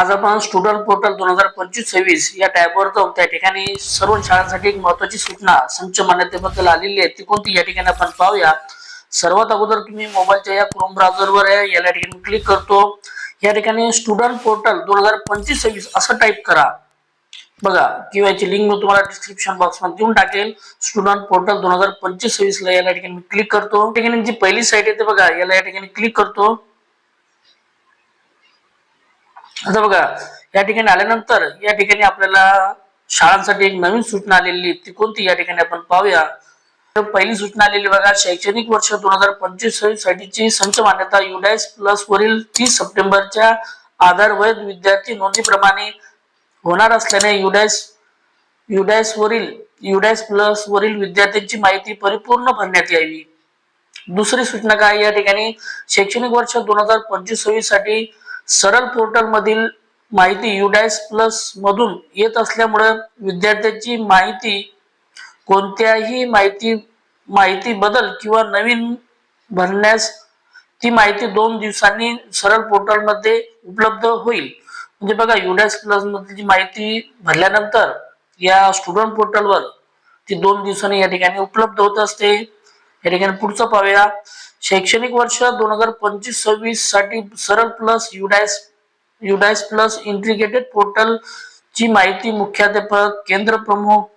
आज आपण student portal दोन हजार पंचवीस सव्वीस या टॅबवर जाऊन त्या ठिकाणी सर्व शाळांसाठी एक महत्वाची सूचना संच मान्यतेबद्दल आलेली आहे. ती कोणती? या ठिकाणी आपण पाहूया. सर्वात अगोदर तुम्ही मोबाईलच्या या क्रोम ब्राउझरवर आहे याला ठिकाणी क्लिक करतो. या ठिकाणी स्टुडंट पोर्टल दोन हजार पंचवीस सव्वीस असं टाईप करा. बघा किंवा याची लिंक मी तुम्हाला डिस्क्रिप्शन बॉक्समध्ये देऊन टाकेल. स्टुडंट पोर्टल दोन हजार पंचवीस सव्वीस ला याला ठिकाणी क्लिक करतो. ठिकाणी जी पहिली साईट आहे ते बघा याला या ठिकाणी क्लिक करतो. आता बघा या ठिकाणी आल्यानंतर या ठिकाणी आपल्याला शाळांसाठी एक नवीन सूचना आलेली ती कोणती? या ठिकाणी आपण पाहूया. तर पहिली सूचना आलेली बघा शैक्षणिक वर्ष दोन हजार पंचवीस साठीची संच मान्यता युडायस प्लस वरील तीस सप्टेंबरच्या आधार वैध विद्यार्थी नोंदीप्रमाणे होणार असल्याने युडायस युडायस वरील युडायस प्लस वरील विद्यार्थ्यांची माहिती परिपूर्ण भरण्यात यावी. दुसरी सूचना काय? या ठिकाणी शैक्षणिक वर्ष दोन हजार पंचवीस सव्वीससाठी सरळ पोर्टलमधील माहिती युडायस प्लस मधून येत असल्यामुळे विद्यार्थ्यांची माहिती कोणत्याही माहिती माहिती बदल किंवा नवीन भरण्यास ती माहिती दोन दिवसांनी सरळ पोर्टलमध्ये उपलब्ध होईल. म्हणजे बघा युडायस प्लस मधली जी माहिती भरल्यानंतर या स्टुडंट पोर्टलवर ती दोन दिवसांनी या ठिकाणी उपलब्ध होत असते. या ठिकाणी पुढचं पाहूया. शैक्षणिक वर्ष दोन हजार पंचवीस सव्वीससाठी सरळ plus UDISE UDISE plus integrated portal ची माहिती मुख्याध्यापक केंद्र प्रमुख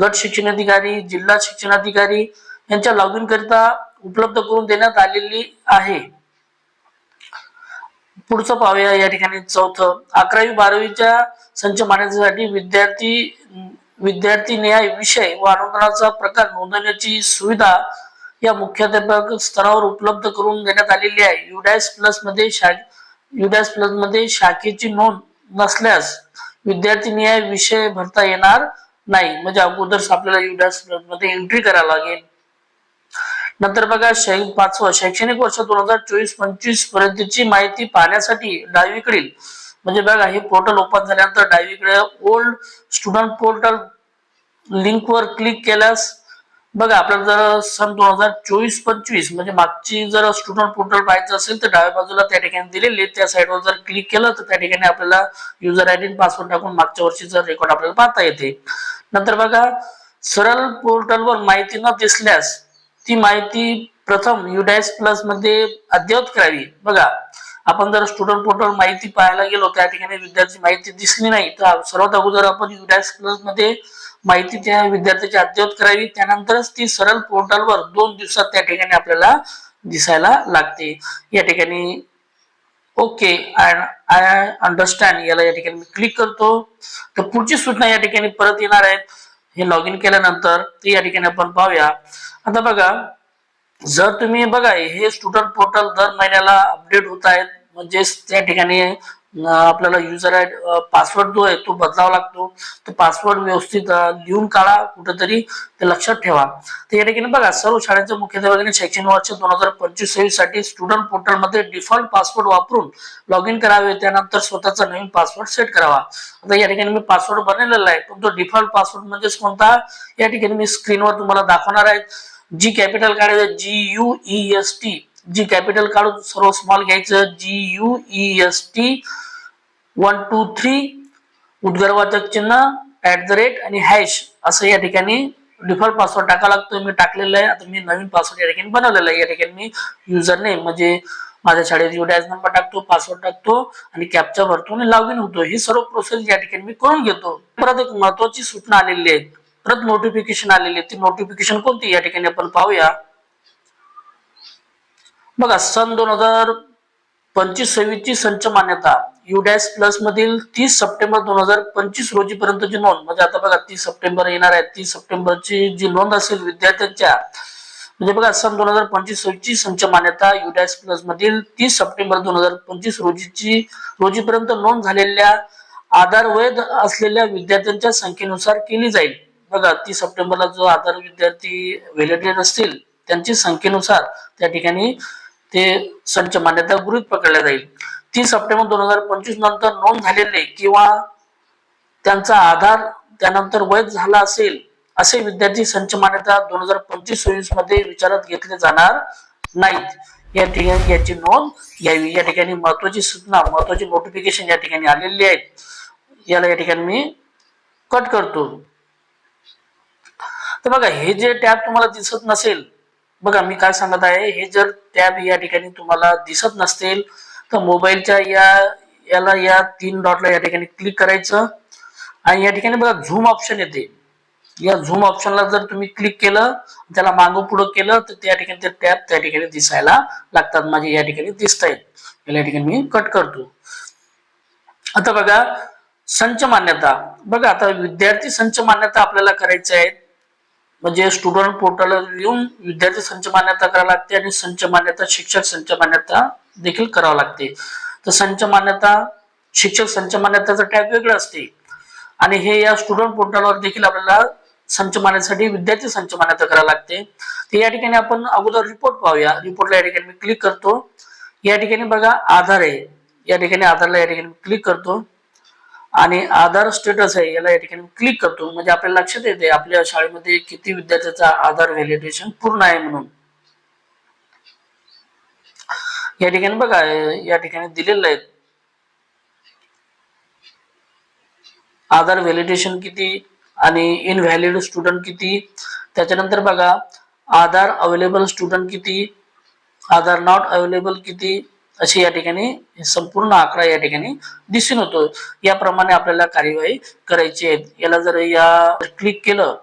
गट शिक्षणाधिकारी जिल्हा शिक्षणाधिकारी यांच्या लॉगिन करिता उपलब्ध करून देण्यात आलेली आहे. पुढचं पाहूया या ठिकाणी चौथं. अकरावी बारावीच्या संच मान्यतेसाठी विद्यार्थी विद्यार्थी न्याय विषय व अनुदानाचा प्रकार नोंदवण्याची सुविधा या मुख्याध्यापक स्तरावर उपलब्ध करून देण्यात आलेली आहे. युडॅस प्लसमध्ये शा युडॅस प्लसमध्ये शाखेची नोंद नसल्यास विद्यार्थी न्याय विषय भरता येणार नाही. म्हणजे अगोदर आपल्याला युडॅस प्लसमध्ये एंट्री करावी लागेल. नंतर बघा पाचवं शैक्षणिक वर्ष दोन हजार चोवीस पंचवीस पर्यंतची माहिती पाहण्यासाठी डावीकडील म्हणजे बघा हे पोर्टल ओपन झाल्यानंतर डावीकडे ओल्ड स्टुडंट पोर्टल लिंक वर क्लिक केल्यास बघा आपल्याला जर सन दोन हजार चोवीस पंचवीस म्हणजे मागची जर स्टुडंट पोर्टल पाहायचं असेल तर डाव्या बाजूला त्या ठिकाणी दिलेली त्या साईडवर जर क्लिक केलं तर त्या ठिकाणी आपल्याला युजर आय डी पासवर्ड टाकून मागच्या वर्षीचा रेकॉर्ड आपल्याला पाहता येते. नंतर बघा सरळ पोर्टलवर माहिती न दिसल्यास ती माहिती प्रथम युडायस प्लसमध्ये अद्ययावत करावी. बघा आपण जर स्टुडंट पोर्टल माहिती पाहायला गेलो त्या ठिकाणी विद्यार्थी माहिती दिसली नाही तर सर्वात अगोदर आपण युडायस प्लसमध्ये माहिती त्या विद्यार्थ्याची अद्ययावत करावी. त्यानंतरच ती सरळ पोर्टलवर दोन दिवसात त्या ठिकाणी आपल्याला दिसायला लागते. या ठिकाणी ओके आय आय अंडरस्टँड याला या ठिकाणी मी क्लिक करतो. तर पुढची सूचना या ठिकाणी परत येणार आहेत. हे लॉग इन केल्यानंतर ते या ठिकाणी आपण पाहूया. आता बघा जर तुम्ही बघा हे स्टुडंट पोर्टल दर महिन्याला अपडेट होत आहेत. म्हणजेच त्या ठिकाणी आपल्याला युजर आय पासवर्ड जो आहे तो बदलावा लागतो. तो पासवर्ड व्यवस्थित लिहून काढा कुठेतरी ते लक्षात ठेवा. तर या ठिकाणी बघा सर्व शाळेच्या मुख्याध्यापकांनी शैक्षणिक वर्ष दोन हजार पंचवीस सव्वीससाठी स्टुडंट पोर्टलमध्ये डिफॉल्ट पासवर्ड वापरून लॉग इन करावे. त्यानंतर स्वतःचा नवीन पासवर्ड सेट करावा. आता या ठिकाणी मी पासवर्ड बनवलेला आहे पण तो डिफॉल्ट पासवर्ड म्हणजेच कोणता? या ठिकाणी मी स्क्रीनवर तुम्हाला दाखवणार आहे. जी कॅपिटल काढायचं G U E S T G capital काढून सर्व स्मॉल घ्यायचं G U E S T one two three उद्गारवाचक चिन्ह ऍट द रेट आणि हॅश असं या ठिकाणी डिफॉल्ट पासवर्ड टाका लागतो मी टाकलेलं आहे. आता मी नवीन पासवर्ड या ठिकाणी बनवलेला आहे. या ठिकाणी मी युजर नेम म्हणजे माझ्या शाळेत युडॅज नंबर टाकतो पासवर्ड टाकतो आणि कॅपचा भरतो आणि लॉग इन होतो. ही सर्व प्रोसेस या ठिकाणी मी करून घेतो. परत एक महत्वाची सूचना आलेली आहे. परत नोटिफिकेशन आलेली आहे. ती नोटिफिकेशन कोणती या ठिकाणी आपण पाहूया. बघा सन दोन हजार पंचवीस सव्वीस ची संच मान्यता. युडॅस प्लस मधील तीस सप्टेंबर दोन हजार पंचवीस रोजी पर्यंतची नोंद. म्हणजे आता बघा तीस सप्टेंबर येणार आहे. तीस सप्टेंबरची जी नोंद असेल विद्यार्थ्यांच्या म्हणजे बघा सन दोन हजार पंचवीस सव्वीस ची संच मान्यता युडॅस प्लस मधील तीस सप्टेंबर दोन हजार पंचवीस रोजीची रोजीपर्यंत नोंद झालेल्या आधार वैध असलेल्या विद्यार्थ्यांच्या संख्येनुसार केली जाईल. बघा तीस सप्टेंबरला जो आधार विद्यार्थी व्हॅलिडेट असतील त्यांची संख्येनुसार त्या ठिकाणी ते संच मान्यता गृहित पकडल्या जाईल. तीस सप्टेंबर दोन हजार पंचवीस नंतर नोंद झालेले किंवा त्यांचा आधार त्यानंतर वैध झाला असेल असे विद्यार्थी संच मान्यता दोन हजार पंचवीस सव्वीसमध्ये विचारात घेतले जाणार नाहीत. या ठिकाणी याची नोंद घ्यावी. या ठिकाणी महत्वाची सूचना महत्वाची नोटिफिकेशन या ठिकाणी आलेली आहेत. याला या ठिकाणी मी कट करतो. तर बघा हे जे टॅब तुम्हाला दिसत नसेल बघा मी काय सांगत आहे हे जर टॅब या ठिकाणी तुम्हाला दिसत नसतील तर मोबाईलच्या या याला या तीन डॉटला या ठिकाणी क्लिक करायचं. आणि या ठिकाणी बघा झूम ऑप्शन येते. या झूम ऑप्शनला जर तुम्ही क्लिक केलं त्याला मागं पुढं केलं तर त्या ठिकाणी ते टॅब त्या ठिकाणी दिसायला लागतात. माझे या ठिकाणी दिसत आहेत याला या ठिकाणी मी कट करतो. आता बघा संच मान्यता. बघा आता विद्यार्थी संच मान्यता आपल्याला करायचे आहेत. म्हणजे स्टुडंट पोर्टल येऊन विद्यार्थी संच मान्यता करायला लागते आणि संच मान्यता शिक्षक संच मान्यता देखील करावं लागते. तर संच मान्यता शिक्षक संच मान्यताचं टॅब वेगळं असते. आणि हे या स्टुडंट पोर्टलवर देखील आपल्याला संच मान्यसाठी विद्यार्थी संच मान्यता करावी लागते. तर या ठिकाणी आपण अगोदर रिपोर्ट पाहूया. रिपोर्टला या ठिकाणी मी क्लिक करतो. या ठिकाणी बघा आधार आहे. या ठिकाणी आधारला या ठिकाणी क्लिक करतो. आणि आधार स्टेटस आहे याला या ठिकाणी क्लिक करतो. म्हणजे आपल्याला लक्षात येते आपल्या शाळेमध्ये किती विद्यार्थ्याचा आधार व्हॅलिडेशन पूर्ण आहे म्हणून. या ठिकाणी बघा या ठिकाणी दिलेलं आहे. आधार व्हॅलिडेशन किती आणि इनव्हॅलिड स्टुडंट किती? त्याच्यानंतर बघा आधार अवेलेबल स्टुडंट किती? आधार नॉट अवेलेबल किती? असे या ठिकाणी संपूर्ण आकडा या ठिकाणी दिसून होतो याप्रमाणे आपल्याला कार्यवाही करायची आहे. याला जर या क्लिक केलं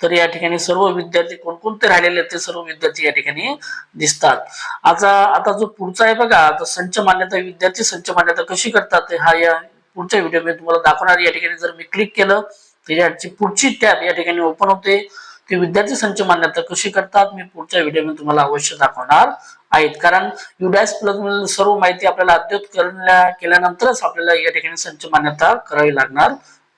तर या ठिकाणी सर्व विद्यार्थी कोणकोणते राहिलेले आहेत ते सर्व विद्यार्थी या ठिकाणी दिसतात. आता आता जो पुढचा आहे बघा आता संच मान्यता विद्यार्थी संच मान्यता कशी करतात हा या पुढच्या व्हिडिओ मी तुम्हाला दाखवणार. या ठिकाणी जर मी क्लिक केलं तर याची पुढची टॅब या ठिकाणी ओपन होते. ते विद्यार्थी संच मान्यता कशी करतात मी पुढच्या व्हिडिओमध्ये तुम्हाला अवश्य दाखवणार आहेत. कारण युडॅस प्लस सर्व माहिती आपल्याला अद्ययावत करण्या केल्यानंतरच आपल्याला या ठिकाणी संच मान्यता करावी लागणार.